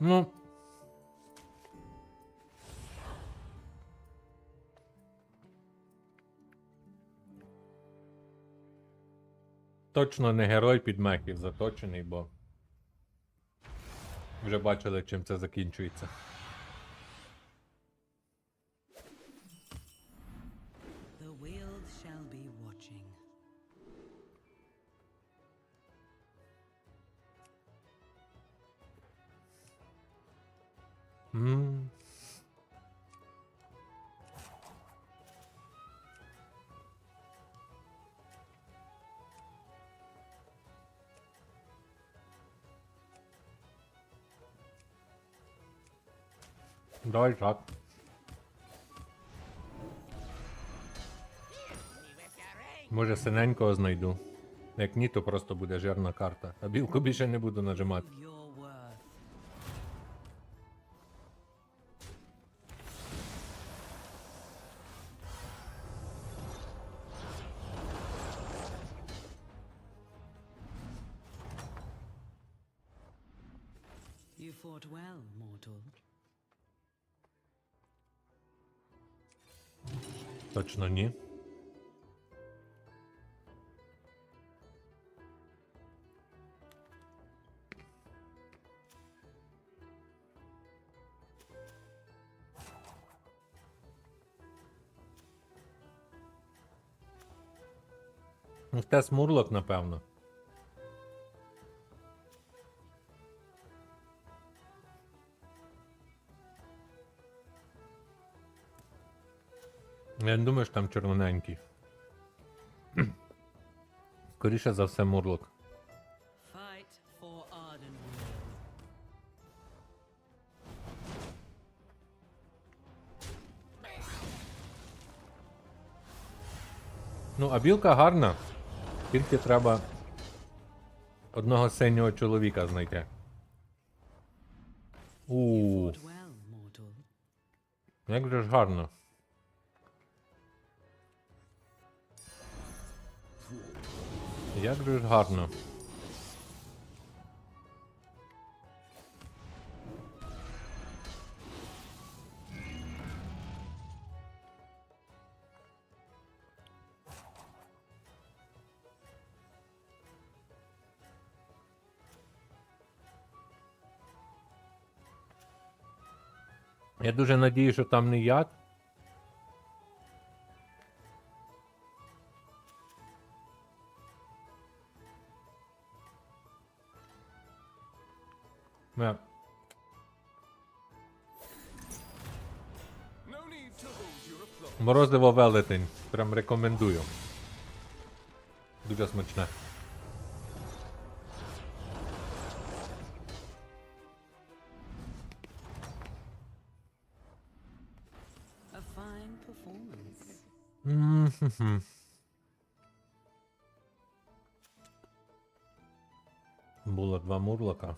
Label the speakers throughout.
Speaker 1: Ну. Точно не герой під мехів заточений, бо. Вже бачили, чим це закінчується. Давай так. Може синенького знайду. Як ні, то просто буде жирна карта. А білку більше не буду нажимати. Те смурлок, напевно. Я не думаю, що там червоненький. Скоріше за все, мурлок. Ну, а білка гарна. Тільки треба одного синього чоловіка знайти. У, як же ж гарно. Як же ж гарно. Я дуже надію, що там не яд. Не. Морозиво велетень. Прям рекомендую. Дуже смачне. М-хм-хм. Було два мурлока.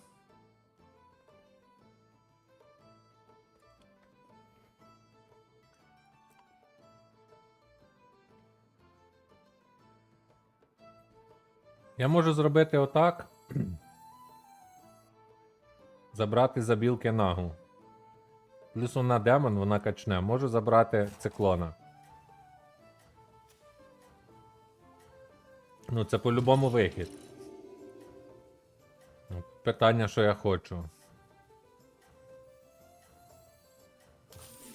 Speaker 1: Я можу зробити отак. Забрати забілки нагу. Плюс вона демон, вона качне. Можу забрати циклона. Ну, це по-любому вихід. Ну, Питання, що я хочу.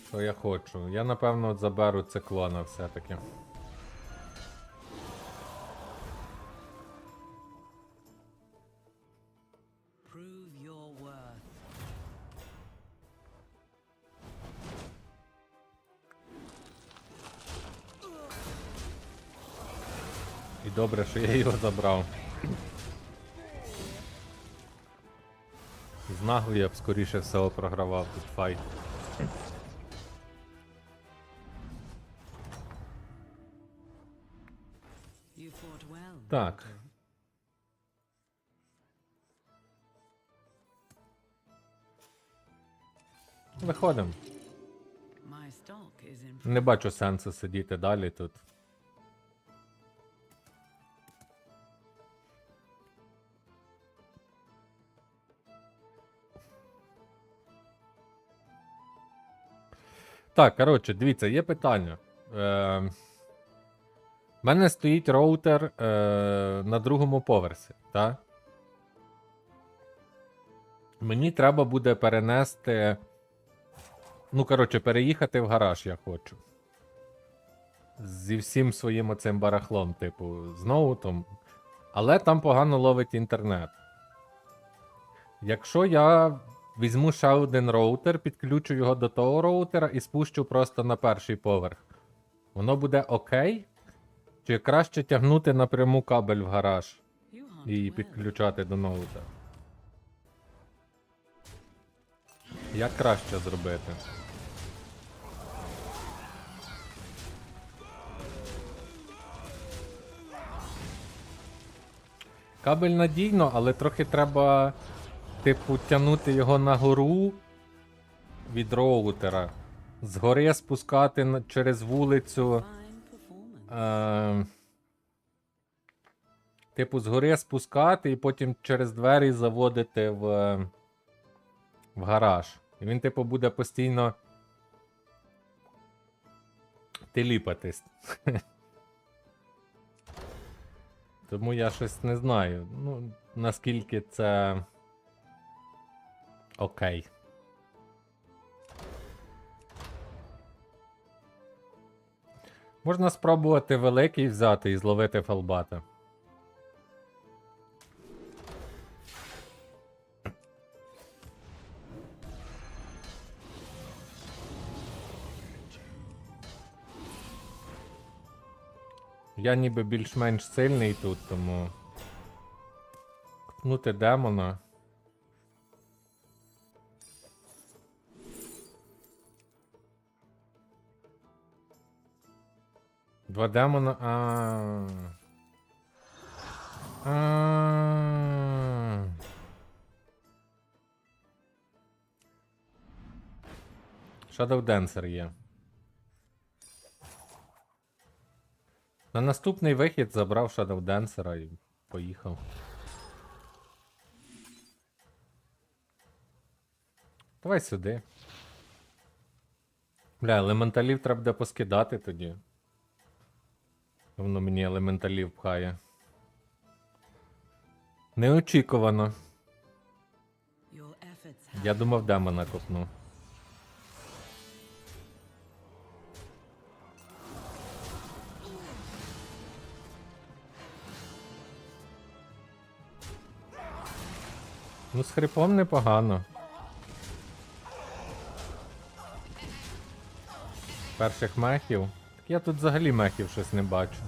Speaker 1: Що я хочу? Я напевно от заберу циклона все-таки. І добре, що я його забрав. З нагою я б скоріше всього програвав тут файт. Так. Виходимо. Не бачу сенсу сидіти далі тут. Так, коротше, дивіться, є питання. Е, У мене стоїть роутер е, на другому поверсі, так? Мені треба буде перенести. Ну, коротше, переїхати в гараж я хочу. Зі всім своїм оцим барахлом, типу, з ноутом. Але там погано ловить інтернет. Якщо я візьму ще один роутер, підключу його до того роутера і спущу просто на перший поверх, воно буде окей? Чи краще тягнути напряму кабель в гараж і підключати до ноута? Як краще зробити? Кабель надійно, але трохи треба, типу, тягнути його на гору від роутера. Згори спускати через вулицю. Е, типу, згори спускати і потім через двері заводити в, в гараж. І він, типу, буде постійно теліпатись. Тому я щось не знаю. Ну, наскільки це окей. Можна спробувати великий взяти і зловити фалбата. Я ніби більш-менш сильний тут, тому. Кпнути демона. Два демона. А. А. Shadow Dancer є. На наступний вихід забрав Shadow Dancer і поїхав. Давай сюди. Бля, елементалів треба буде поскидати тоді. Воно мені елементалів пхає. Неочікувано. Я думав, демона копну. Ну, з хрипом непогано. Перших мехів. Я тут взагалі мехів щось не бачу.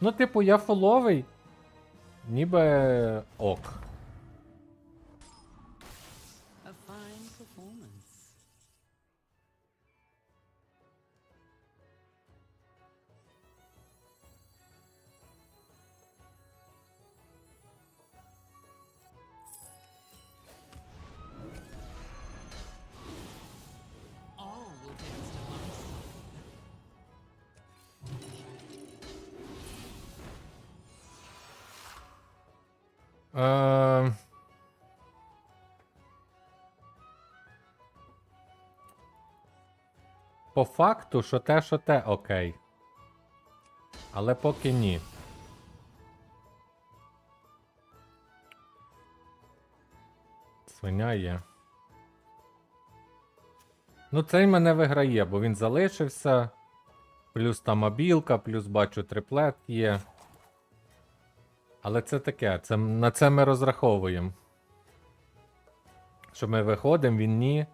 Speaker 1: Ну, типу, я фоловий. Ніби ок. Е... По факту, що те, що те, окей. Але поки ні. Свиня є. Ну, цей мене виграє, бо він залишився. Плюс там мобілка, плюс бачу триплет є. Але це таке, це, на це ми розраховуємо. Що ми виходимо, він ні.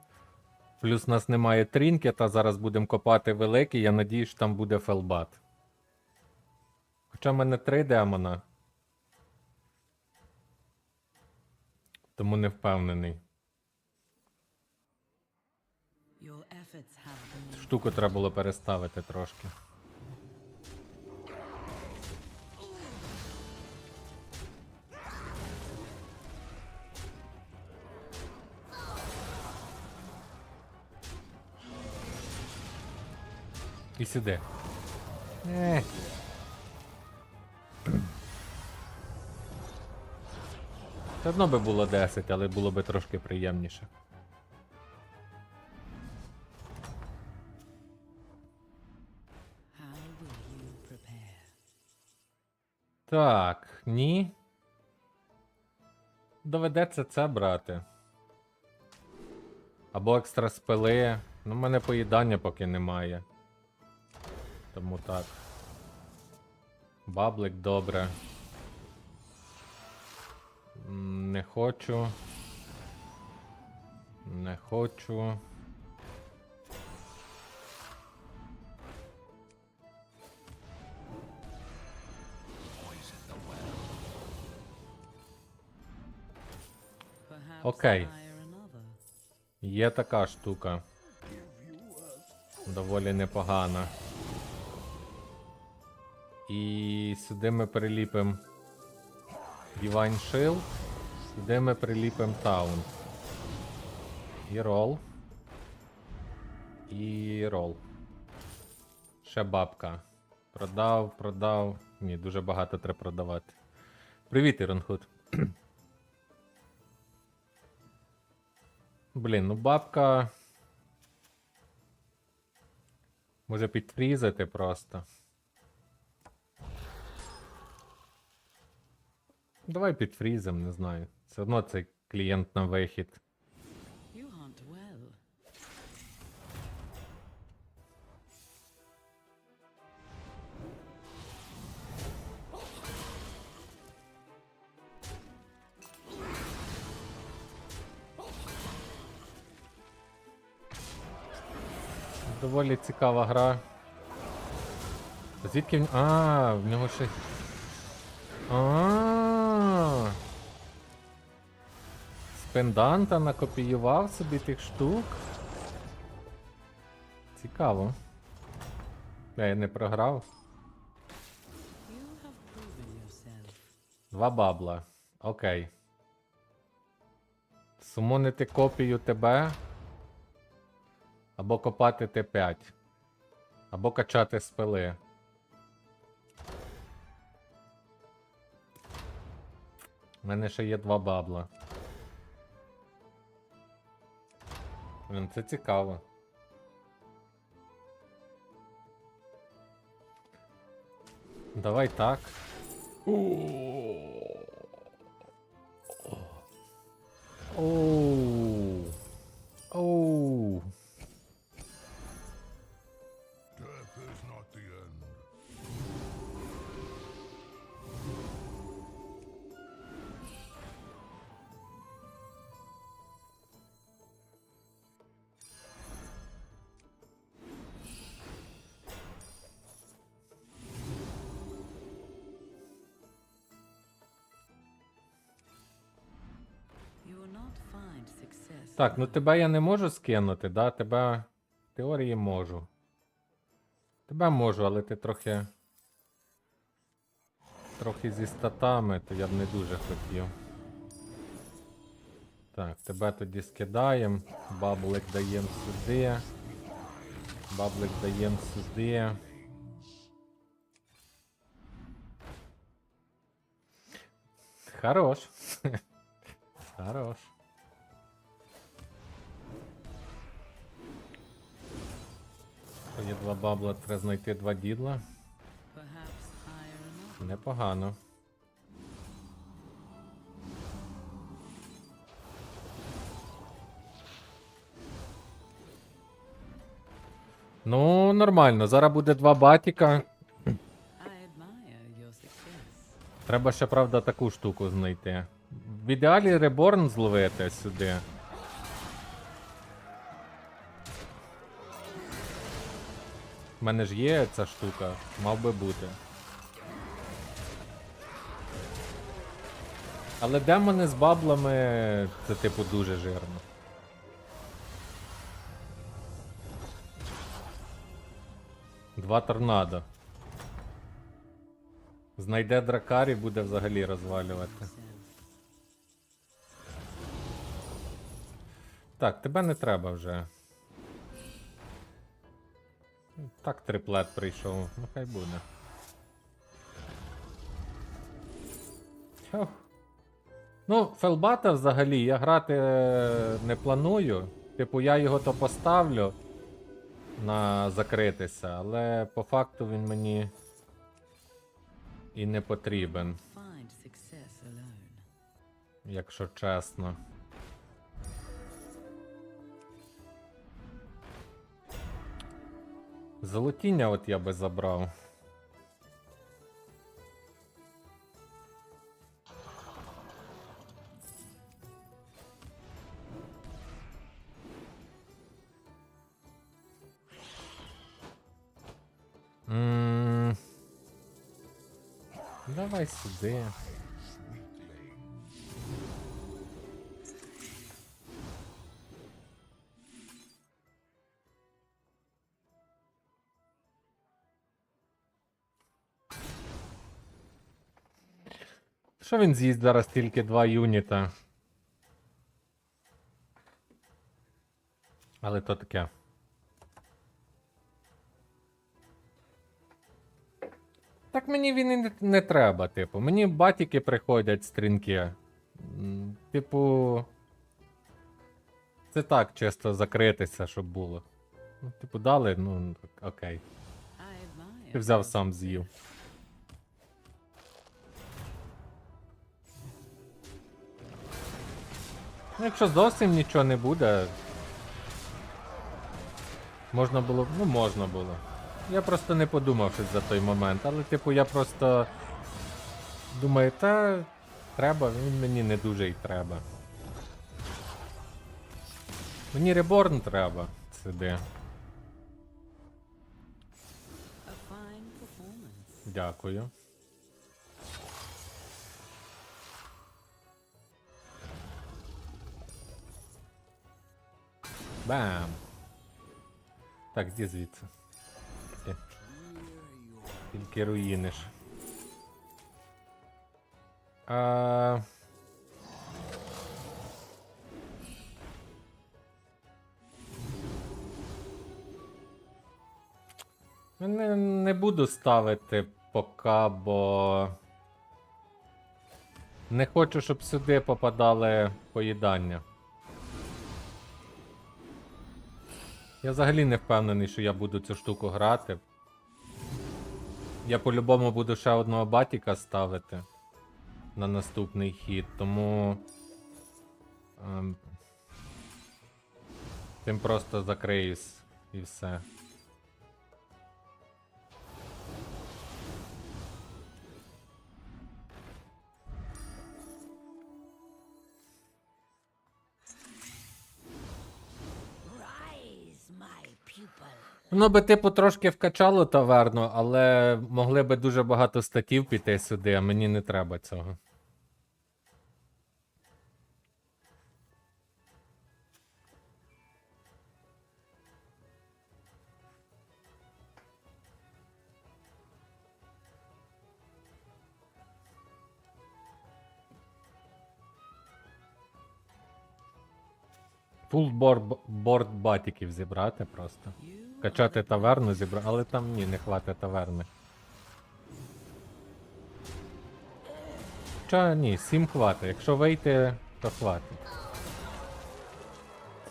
Speaker 1: Плюс у нас немає трінкета, зараз будемо копати великий, я надію, що там буде фелбат. Хоча в мене три демона. Тому не впевнений. Штуку треба було переставити трошки. сюди. Е. Все одно би було 10, але було би трошки приємніше. Так, ні. Доведеться це брати. Або екстра спили. Ну, в мене поїдання поки немає. Тому так. Баблик добре. Не хочу. Не хочу. Okay. Є така штука. Доволі непогана. І сюди ми приліпимо Divine Shield. Сюди ми приліпимо Таун. І рол. І рол. Ще бабка. Продав, продав. Ні, дуже багато треба продавати. Привіт, Іронхуд. Блін, ну бабка. Може підфрізати просто. Давай підфрізем, не знаю. Все одно цей клієнт на вихід.
Speaker 2: Well.
Speaker 1: Доволі цікава гра. Звідки він. А, в нього ще. А. пенданта накопіював собі тих штук. Цікаво. Я не програв. Два бабла. Окей. Сумонити копію тебе. Або копати Т5. Або качати спили. У мене ще є два бабла. Блін, це цікаво. Давай так. Оу. Оу. Так, ну тебе я не можу скинути, да? Тебе в теорії можу. Тебе можу, але ти трохи. Трохи зі статами, то я б не дуже хотів. Так, тебе тоді скидаємо. Баблик даємо сюди. Баблик даємо сюди. Хорош. Хорош. Є два бабла, треба знайти два дідла. Непогано. Ну, нормально. Зараз буде два батіка. Треба ще, правда, таку штуку знайти. В ідеалі реборн зловити сюди. У мене ж є ця штука, мав би бути. Але демони з баблами це типу дуже жирно. Два торнадо. Знайде дракарі, буде взагалі розвалювати. Так, тебе не треба вже. Так триплет прийшов, ну хай буде. Фух. Ну, Фелбата взагалі я грати е, не планую. Типу, я його то поставлю на закритися, але по факту він мені і не потрібен, якщо чесно. Золотіння от я би забрав. М, Давай сюди. Що він з'їсть зараз тільки два юніта? Але то таке. Так мені він і не, не треба, типу. Мені батіки приходять стрінки. Типу. Це так, чисто закритися, щоб було. Ну, типу, дали, ну окей. Ти взяв сам з'їв. Ну, якщо зовсім нічого не буде. Можна було. Ну, можна було. Я просто не подумав щось за той момент, але, типу, я просто думаю, та треба, він мені не дуже й треба. Мені реборн треба сюди.
Speaker 2: A.
Speaker 1: Дякую. Бам! Так, зі звідси. Тільки руїни ж. А... Не, не буду ставити поки, бо. Не хочу, щоб сюди попадали поїдання. Я взагалі не впевнений, що я буду цю штуку грати. Я по-любому буду ще одного батіка ставити на наступний хід, тому. Ем, тим просто закриюсь і все. Воно би, типу, трошки вкачало таверну, але могли би дуже багато статів піти сюди, а мені не треба цього. Фул борд батіків зібрати просто. Качати таверну зібрати, але там ні, не хватить таверни. Хоча ні, сім хватить. Якщо вийти, то хватить.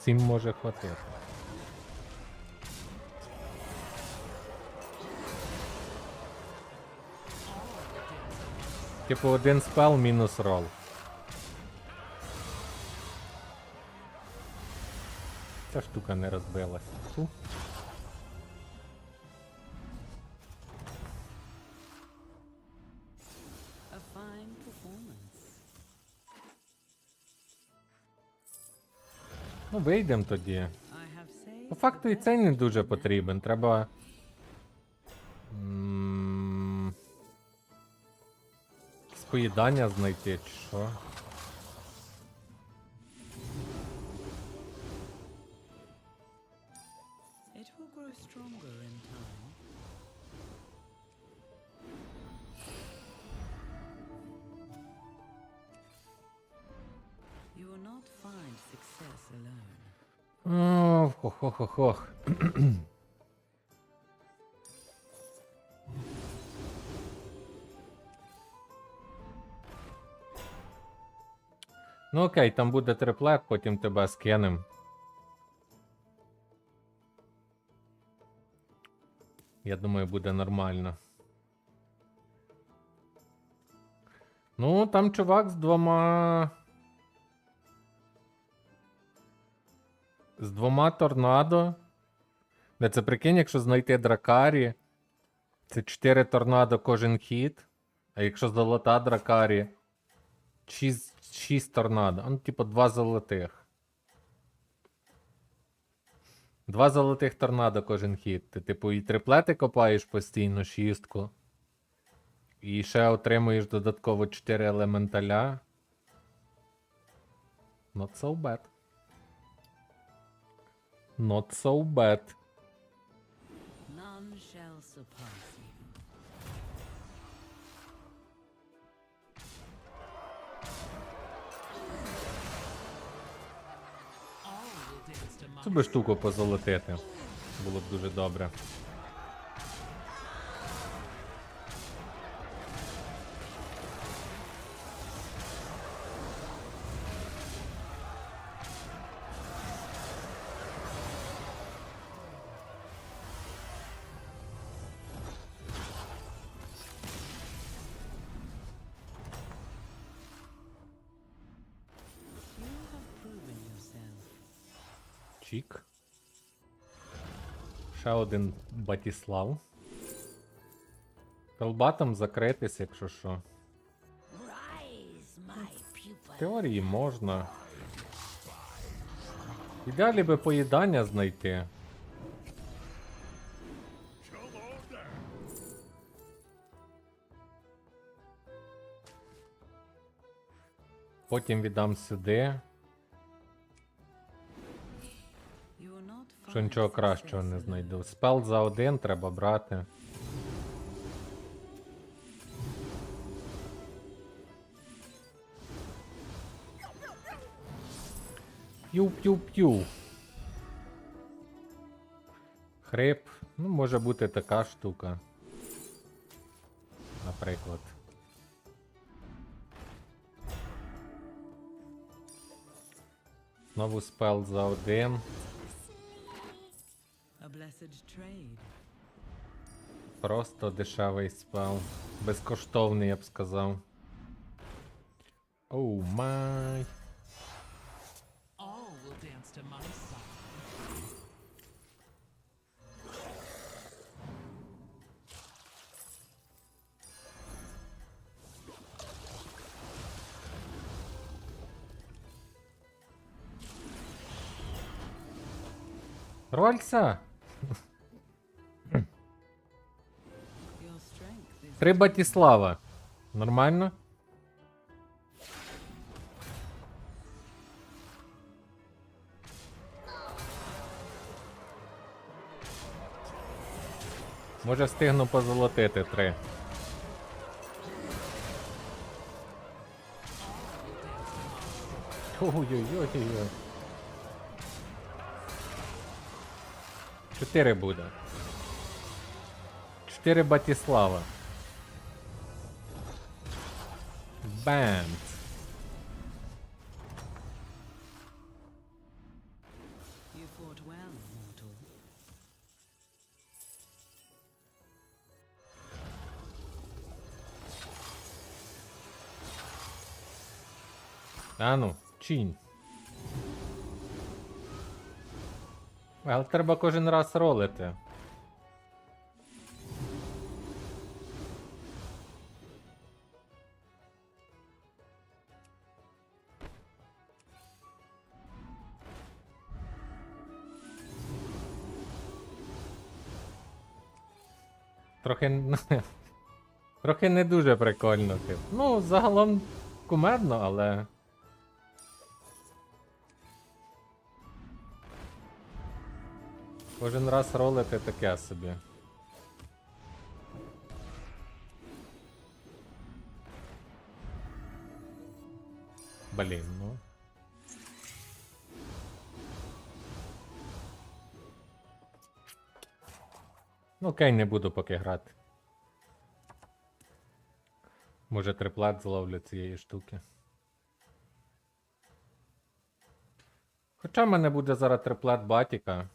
Speaker 1: Сім може хватити. Типу один спел мінус рол. Ця штука не розбилась. Фу. Вийдемо тоді. По факту і цей не дуже потрібен. Треба. Споїдання знайти, чи що. О, хох-хох-хох. Ну окей, там буде триплет, потім тебе скинем. Я думаю, буде нормально. Ну, там чувак з двома. З двома торнадо. Де це прикинь, якщо знайти дракарі, це 4 торнадо кожен хід. А якщо золота дракарі, 6, 6 торнадо. Ну, типу, 2 золотих. Два золотих торнадо кожен хід. Ти, типу, і триплети копаєш постійно шістку. І ще отримуєш додатково 4 елементаля. Not so bad. Not so bad.
Speaker 2: None shall surpass you.
Speaker 1: Цю би штуку позолотити. Було б дуже добре. Ще один Батіслав. Телбатом закритись, якщо що. В теорії можна. Ідеалі би поїдання знайти. Потім віддам сюди. Що нічого кращого не знайду. Спел за один треба брати. П'ю-п'ю-п'ю. Хрип. Ну, може бути така штука. Наприклад. Знову спел за один. Просто дешевий спел. Безкоштовний, я б сказав. Оу май.
Speaker 3: All
Speaker 1: Три Батіслава. Нормально? Може встигну позолотити три. Ой-ой-ой-ой. Чотири буде. Чотири Батіслава.
Speaker 2: Mortal.
Speaker 1: А ну, чинь. Але треба кожен раз ролити. Трохи. Трохи не дуже прикольно, тип. Ну, загалом кумедно, але. Кожен раз ролити таке собі. Блін, ну. Ну, окей, не буду поки грати. Може триплет зловлю цієї штуки. Хоча в мене буде зараз триплет батіка.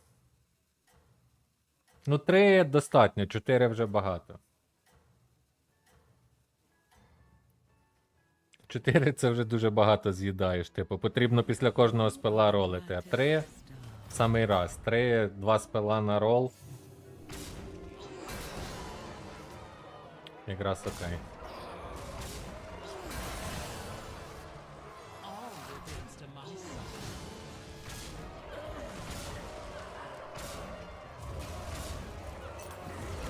Speaker 1: Ну, три достатньо, чотири вже багато. 4 це вже дуже багато з'їдаєш. Типу, потрібно після кожного спела ролити. А 3 в самий раз. 3, 2 спела на рол. Якраз окей.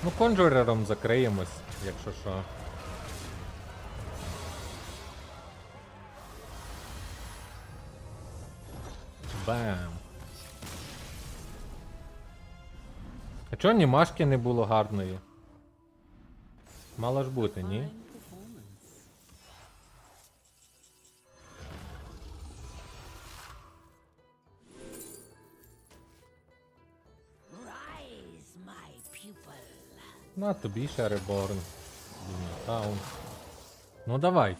Speaker 1: Ну, конжурером закриємось, якщо що. Бам. А чого анімашки не було гарної? Мало ж бути, ні? На тобі ще реборн. Таун. Ну давай.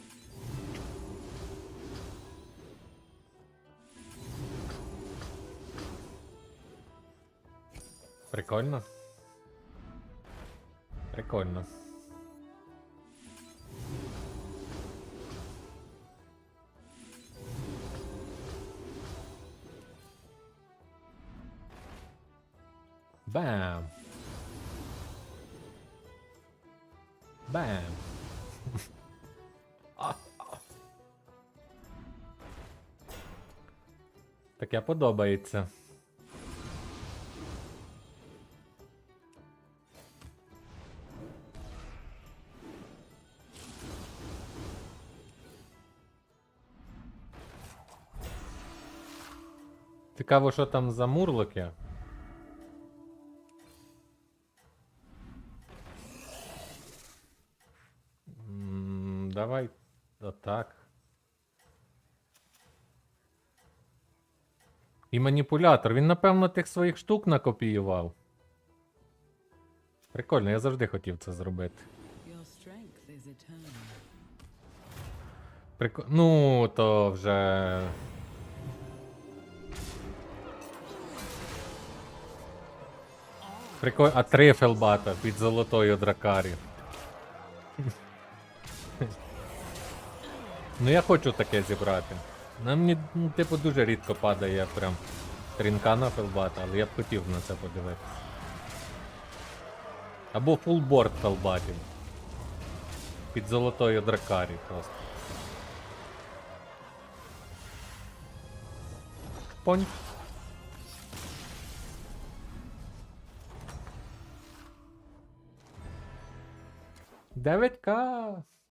Speaker 1: Прикольно. Прикольно. Бам. Бам. Таке подобається. Цікаво, що там за мурлоки. І маніпулятор. Він, напевно, тих своїх штук накопіював. Прикольно, я завжди хотів це зробити. Прик... Ну, то вже. Прикольно. А три фелбата під золотою дракарі. ну я хочу таке зібрати. На мені, ну, типу, дуже рідко падає прям трінка на фелбата, але я б хотів на це подивитися. Або фулборд фелбатів. Під золотою дракарі просто. Понь. 9К.